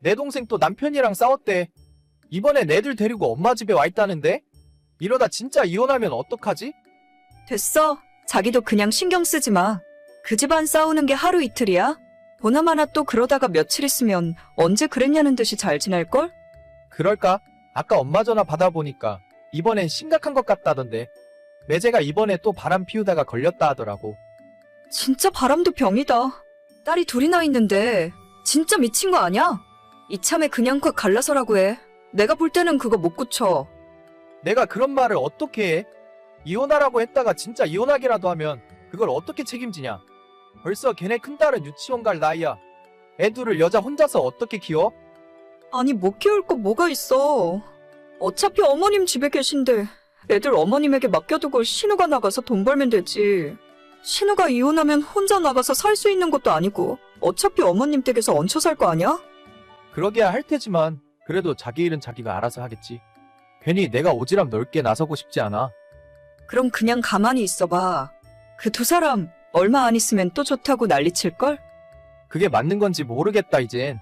내 동생 또 남편이랑 싸웠대. 이번에 애들 데리고 엄마 집에 와 있다는데? 이러다 진짜 이혼하면 어떡하지? 됐어. 자기도 그냥 신경 쓰지 마. 그 집안 싸우는 게 하루 이틀이야? 보나마나 또 그러다가 며칠 있으면 언제 그랬냐는 듯이 잘 지낼걸? 그럴까? 아까 엄마 전화 받아보니까 이번엔 심각한 것 같다던데. 매제가 이번에 또 바람 피우다가 걸렸다 하더라고. 진짜 바람도 병이다. 딸이 둘이나 있는데 진짜 미친 거 아니야? 이참에 그냥 콱 갈라서라고 해. 내가 볼 때는 그거 못 고쳐. 내가 그런 말을 어떻게 해? 이혼하라고 했다가 진짜 이혼하기라도 하면 그걸 어떻게 책임지냐? 벌써 걔네 큰딸은 유치원 갈 나이야. 애들을 여자 혼자서 어떻게 키워? 아니 못 키울 거 뭐가 있어. 어차피 어머님 집에 계신데 애들 어머님에게 맡겨두고 신우가 나가서 돈 벌면 되지. 신우가 이혼하면 혼자 나가서 살 수 있는 것도 아니고 어차피 어머님 댁에서 얹혀 살 거 아니야? 그러게야 할 테지만 그래도 자기 일은 자기가 알아서 하겠지. 괜히 내가 오지랖 넓게 나서고 싶지 않아. 그럼 그냥 가만히 있어봐. 그 두 사람 얼마 안 있으면 또 좋다고 난리칠걸? 그게 맞는 건지 모르겠다 이젠.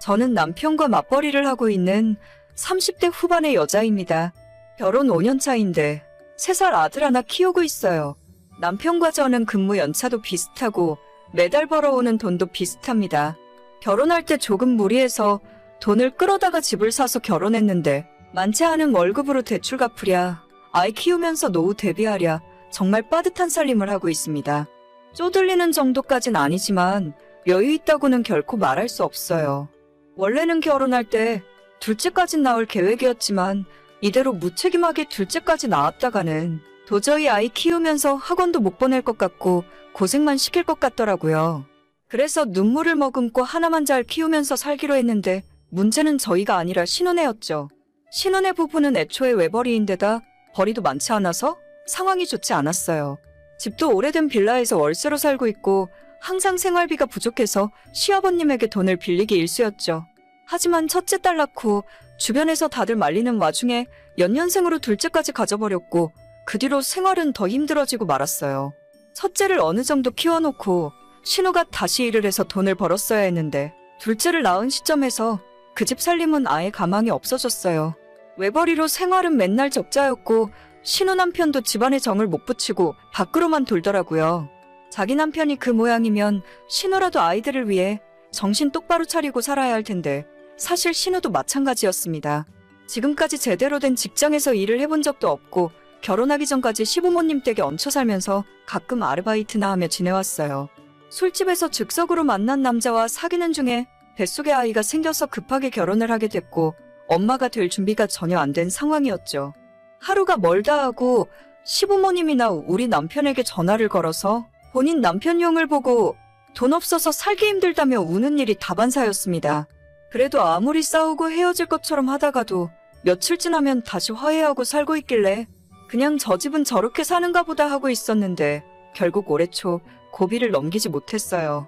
저는 남편과 맞벌이를 하고 있는 30대 후반의 여자입니다. 결혼 5년 차인데 3살 아들 하나 키우고 있어요. 남편과 저는 근무 연차도 비슷하고 매달 벌어오는 돈도 비슷합니다. 결혼할 때 조금 무리해서 돈을 끌어다가 집을 사서 결혼했는데 많지 않은 월급으로 대출 갚으랴 아이 키우면서 노후 대비하랴 정말 빠듯한 살림을 하고 있습니다. 쪼들리는 정도까진 아니지만 여유 있다고는 결코 말할 수 없어요. 원래는 결혼할 때 둘째까진 나올 계획이었지만 이대로 무책임하게 둘째까지 낳았다가는 도저히 아이 키우면서 학원도 못 보낼 것 같고 고생만 시킬 것 같더라고요. 그래서 눈물을 머금고 하나만 잘 키우면서 살기로 했는데 문제는 저희가 아니라 신혼애였죠. 신혼애 부부는 애초에 외벌이인데다 벌이도 많지 않아서 상황이 좋지 않았어요. 집도 오래된 빌라에서 월세로 살고 있고 항상 생활비가 부족해서 시아버님에게 돈을 빌리기 일쑤였죠. 하지만 첫째 딸 낳고 주변에서 다들 말리는 와중에 연년생으로 둘째까지 가져버렸고 그 뒤로 생활은 더 힘들어지고 말았어요. 첫째를 어느 정도 키워놓고 신우가 다시 일을 해서 돈을 벌었어야 했는데 둘째를 낳은 시점에서 그 집 살림은 아예 가망이 없어졌어요. 외벌이로 생활은 맨날 적자였고 신우 남편도 집안에 정을 못 붙이고 밖으로만 돌더라고요. 자기 남편이 그 모양이면 신우라도 아이들을 위해 정신 똑바로 차리고 살아야 할 텐데 사실 신우도 마찬가지였습니다. 지금까지 제대로 된 직장에서 일을 해본 적도 없고 결혼하기 전까지 시부모님 댁에 얹혀 살면서 가끔 아르바이트나 하며 지내왔어요. 술집에서 즉석으로 만난 남자와 사귀는 중에 뱃속에 아이가 생겨서 급하게 결혼을 하게 됐고 엄마가 될 준비가 전혀 안 된 상황이었죠. 하루가 멀다 하고 시부모님이나 우리 남편에게 전화를 걸어서 본인 남편용을 보고 돈 없어서 살기 힘들다며 우는 일이 다반사였습니다. 그래도 아무리 싸우고 헤어질 것처럼 하다가도 며칠 지나면 다시 화해하고 살고 있길래 그냥 저 집은 저렇게 사는가 보다 하고 있었는데 결국 올해 초 고비를 넘기지 못했어요.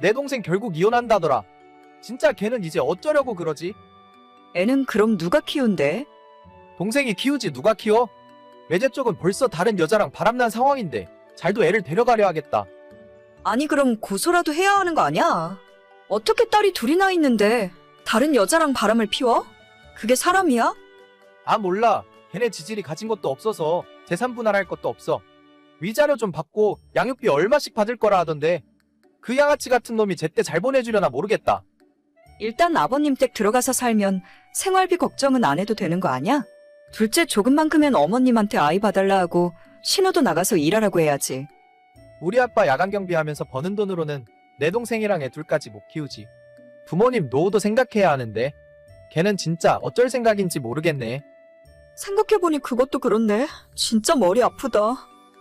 내 동생 결국 이혼한다더라. 진짜 걔는 이제 어쩌려고 그러지? 애는 그럼 누가 키운대? 동생이 키우지 누가 키워? 매제 쪽은 벌써 다른 여자랑 바람난 상황인데 잘도 애를 데려가려 하겠다. 아니 그럼 고소라도 해야 하는 거 아니야? 어떻게 딸이 둘이나 있는데 다른 여자랑 바람을 피워? 그게 사람이야? 아 몰라. 걔네 지질이 가진 것도 없어서 재산 분할할 것도 없어. 위자료 좀 받고 양육비 얼마씩 받을 거라 하던데 그 양아치 같은 놈이 제때 잘 보내주려나 모르겠다. 일단 아버님 댁 들어가서 살면 생활비 걱정은 안 해도 되는 거 아니야? 둘째 조금만 크면 어머님한테 아이 봐달라 하고 신호도 나가서 일하라고 해야지. 우리 아빠 야간 경비하면서 버는 돈으로는 내 동생이랑 애 둘까지 못 키우지. 부모님 노후도 생각해야 하는데 걔는 진짜 어쩔 생각인지 모르겠네. 생각해보니 그것도 그렇네. 진짜 머리 아프다.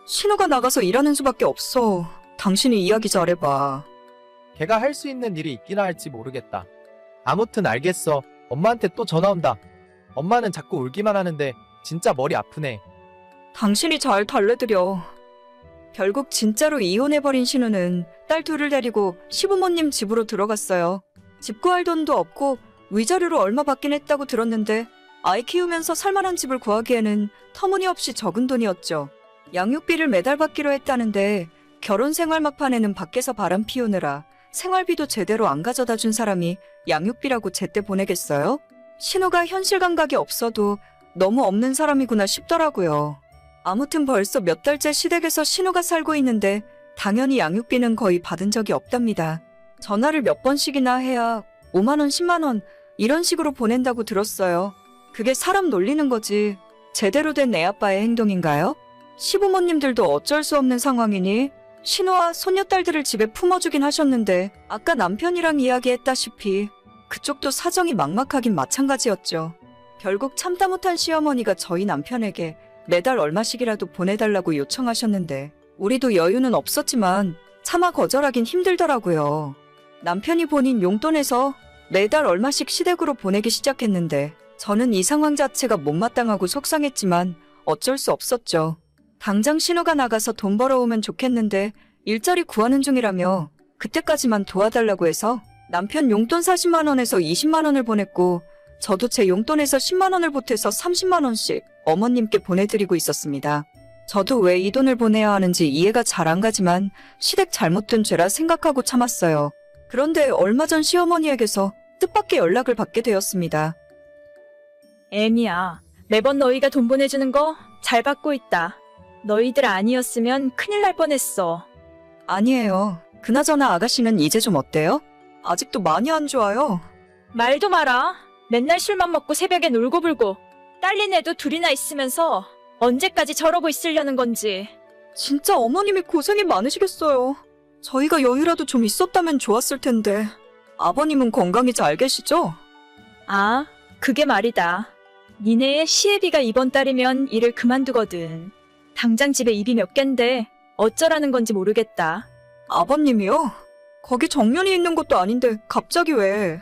신호가 나가서 일하는 수밖에 없어. 당신이 이야기 잘해봐. 걔가 할 수 있는 일이 있기나 할지 모르겠다. 아무튼 알겠어. 엄마한테 또 전화 온다. 엄마는 자꾸 울기만 하는데 진짜 머리 아프네. 당신이 잘 달래드려. 결국 진짜로 이혼해버린 신우는 딸 둘을 데리고 시부모님 집으로 들어갔어요. 집 구할 돈도 없고 위자료로 얼마 받긴 했다고 들었는데 아이 키우면서 살만한 집을 구하기에는 터무니없이 적은 돈이었죠. 양육비를 매달 받기로 했다는데 결혼 생활 막판에는 밖에서 바람 피우느라 생활비도 제대로 안 가져다 준 사람이 양육비라고 제때 보내겠어요? 신호가 현실 감각이 없어도 너무 없는 사람이구나 싶더라고요. 아무튼 벌써 몇 달째 시댁에서 신호가 살고 있는데 당연히 양육비는 거의 받은 적이 없답니다. 전화를 몇 번씩이나 해야 5만원, 10만원 이런 식으로 보낸다고 들었어요. 그게 사람 놀리는 거지. 제대로 된 애 아빠의 행동인가요? 시부모님들도 어쩔 수 없는 상황이니 신호와 손녀딸들을 집에 품어주긴 하셨는데 아까 남편이랑 이야기했다시피 그쪽도 사정이 막막하긴 마찬가지였죠. 결국 참다 못한 시어머니가 저희 남편에게 매달 얼마씩이라도 보내달라고 요청하셨는데 우리도 여유는 없었지만 차마 거절하긴 힘들더라고요. 남편이 본인 용돈에서 매달 얼마씩 시댁으로 보내기 시작했는데 저는 이 상황 자체가 못마땅하고 속상했지만 어쩔 수 없었죠. 당장 신호가 나가서 돈 벌어오면 좋겠는데 일자리 구하는 중이라며 그때까지만 도와달라고 해서 남편 용돈 40만 원에서 20만 원을 보냈고 저도 제 용돈에서 10만 원을 보태서 30만 원씩 어머님께 보내드리고 있었습니다. 저도 왜 이 돈을 보내야 하는지 이해가 잘 안 가지만 시댁 잘못된 죄라 생각하고 참았어요. 그런데 얼마 전 시어머니에게서 뜻밖의 연락을 받게 되었습니다. 애미야, 매번 너희가 돈 보내주는 거 잘 받고 있다. 너희들 아니었으면 큰일 날 뻔했어. 아니에요. 그나저나 아가씨는 이제 좀 어때요? 아직도 많이 안 좋아요. 말도 마라. 맨날 술만 먹고 새벽에 놀고 불고. 딸린 애도 둘이나 있으면서 언제까지 저러고 있으려는 건지. 진짜 어머님이 고생이 많으시겠어요. 저희가 여유라도 좀 있었다면 좋았을 텐데. 아버님은 건강히 잘 계시죠? 아, 그게 말이다. 니네의 시애비가 이번 달이면 일을 그만두거든. 당장 집에 입이 몇 갠데 어쩌라는 건지 모르겠다. 아버님이요? 거기 정년이 있는 것도 아닌데 갑자기 왜?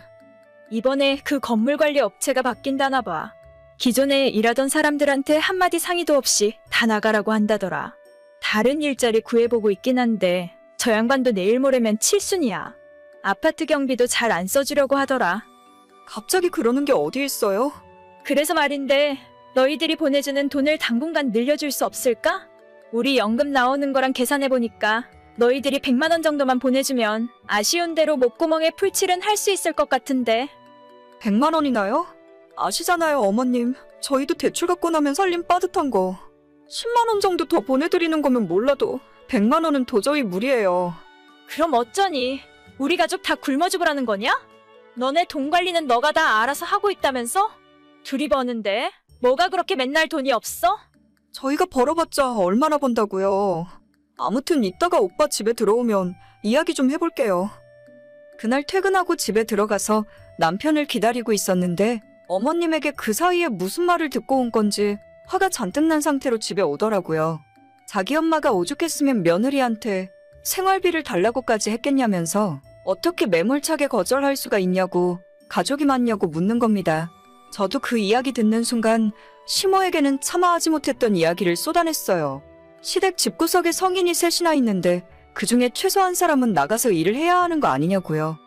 이번에 그 건물 관리 업체가 바뀐다나 봐. 기존에 일하던 사람들한테 한마디 상의도 없이 다 나가라고 한다더라. 다른 일자리 구해보고 있긴 한데 저 양반도 내일 모레면 칠순이야. 아파트 경비도 잘 안 써주려고 하더라. 갑자기 그러는 게 어디 있어요? 그래서 말인데 너희들이 보내주는 돈을 당분간 늘려줄 수 없을까? 우리 연금 나오는 거랑 계산해보니까 너희들이 100만 원 정도만 보내주면 아쉬운 대로 목구멍에 풀칠은 할 수 있을 것 같은데 100만 원이나요? 아시잖아요, 어머님. 저희도 대출 갖고 나면 살림 빠듯한 거. 10만 원 정도 더 보내드리는 거면 몰라도 100만 원은 도저히 무리예요. 그럼 어쩌니? 우리 가족 다 굶어 죽으라는 거냐? 너네 돈 관리는 너가 다 알아서 하고 있다면서? 둘이 버는데 뭐가 그렇게 맨날 돈이 없어? 저희가 벌어봤자 얼마나 번다고요. 아무튼 이따가 오빠 집에 들어오면 이야기 좀 해볼게요. 그날 퇴근하고 집에 들어가서 남편을 기다리고 있었는데 어머님에게 그 사이에 무슨 말을 듣고 온 건지 화가 잔뜩 난 상태로 집에 오더라고요. 자기 엄마가 오죽했으면 며느리한테 생활비를 달라고까지 했겠냐면서 어떻게 매몰차게 거절할 수가 있냐고 가족이 많냐고 묻는 겁니다. 저도 그 이야기 듣는 순간 시모에게는 참아하지 못했던 이야기를 쏟아냈어요. 시댁 집구석에 성인이 셋이나 있는데 그 중에 최소 한 사람은 나가서 일을 해야 하는 거 아니냐고요.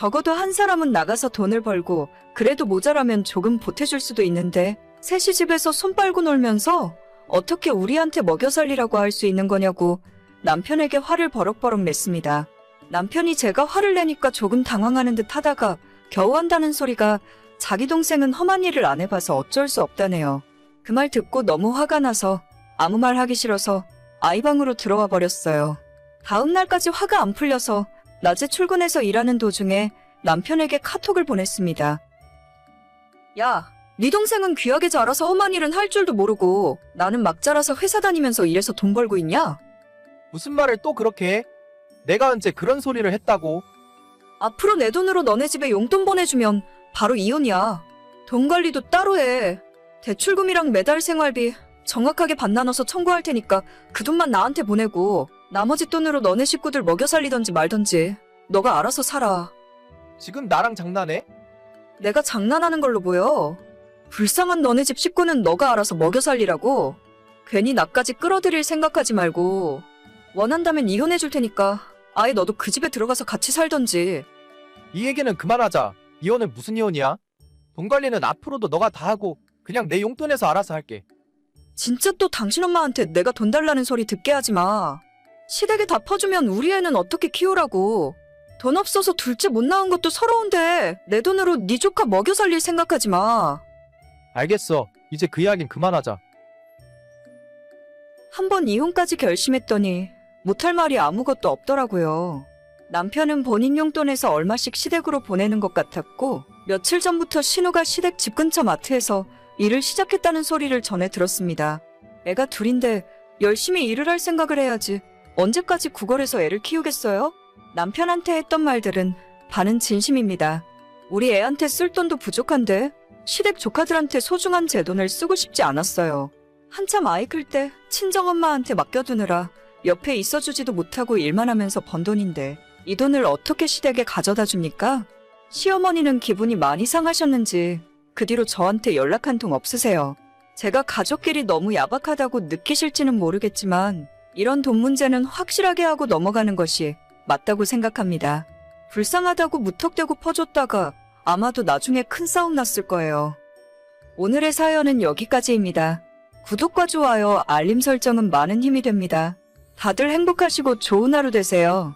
적어도 한 사람은 나가서 돈을 벌고 그래도 모자라면 조금 보태줄 수도 있는데 셋이 집에서 손 빨고 놀면서 어떻게 우리한테 먹여 살리라고 할 수 있는 거냐고 남편에게 화를 버럭버럭 냈습니다. 남편이 제가 화를 내니까 조금 당황하는 듯 하다가 겨우 한다는 소리가 자기 동생은 험한 일을 안 해봐서 어쩔 수 없다네요. 그 말 듣고 너무 화가 나서 아무 말 하기 싫어서 아이 방으로 들어와 버렸어요. 다음 날까지 화가 안 풀려서 낮에 출근해서 일하는 도중에 남편에게 카톡을 보냈습니다. 야, 네 동생은 귀하게 자라서 험한 일은 할 줄도 모르고 나는 막 자라서 회사 다니면서 일해서 돈 벌고 있냐? 무슨 말을 또 그렇게 해? 내가 언제 그런 소리를 했다고? 앞으로 내 돈으로 너네 집에 용돈 보내주면 바로 이혼이야. 돈 관리도 따로 해. 대출금이랑 매달 생활비 정확하게 반 나눠서 청구할 테니까 그 돈만 나한테 보내고 나머지 돈으로 너네 식구들 먹여 살리던지 말던지 너가 알아서 살아. 지금 나랑 장난해? 내가 장난하는 걸로 보여. 불쌍한 너네 집 식구는 너가 알아서 먹여 살리라고. 괜히 나까지 끌어들일 생각하지 말고 원한다면 이혼해 줄 테니까 아예 너도 그 집에 들어가서 같이 살던지. 이 얘기는 그만하자. 이혼은 무슨 이혼이야? 돈 관리는 앞으로도 너가 다 하고 그냥 내 용돈에서 알아서 할게. 진짜 또 당신 엄마한테 내가 돈 달라는 소리 듣게 하지 마. 시댁에 다 퍼주면 우리 애는 어떻게 키우라고. 돈 없어서 둘째 못 낳은 것도 서러운데 내 돈으로 네 조카 먹여 살릴 생각하지 마. 알겠어. 이제 그 이야긴 그만하자. 한 번 이혼까지 결심했더니 못할 말이 아무것도 없더라고요. 남편은 본인 용돈에서 얼마씩 시댁으로 보내는 것 같았고 며칠 전부터 신우가 시댁 집 근처 마트에서 일을 시작했다는 소리를 전해 들었습니다. 애가 둘인데 열심히 일을 할 생각을 해야지 언제까지 구걸해서 애를 키우겠어요? 남편한테 했던 말들은 반은 진심입니다. 우리 애한테 쓸 돈도 부족한데 시댁 조카들한테 소중한 제 돈을 쓰고 싶지 않았어요. 한참 아이 클 때 친정엄마한테 맡겨두느라 옆에 있어주지도 못하고 일만 하면서 번 돈인데 이 돈을 어떻게 시댁에 가져다 줍니까? 시어머니는 기분이 많이 상하셨는지 그 뒤로 저한테 연락 한 통 없으세요. 제가 가족끼리 너무 야박하다고 느끼실지는 모르겠지만 이런 돈 문제는 확실하게 하고 넘어가는 것이 맞다고 생각합니다. 불쌍하다고 무턱대고 퍼줬다가 아마도 나중에 큰 싸움 났을 거예요. 오늘의 사연은 여기까지입니다. 구독과 좋아요, 알림 설정은 많은 힘이 됩니다. 다들 행복하시고 좋은 하루 되세요.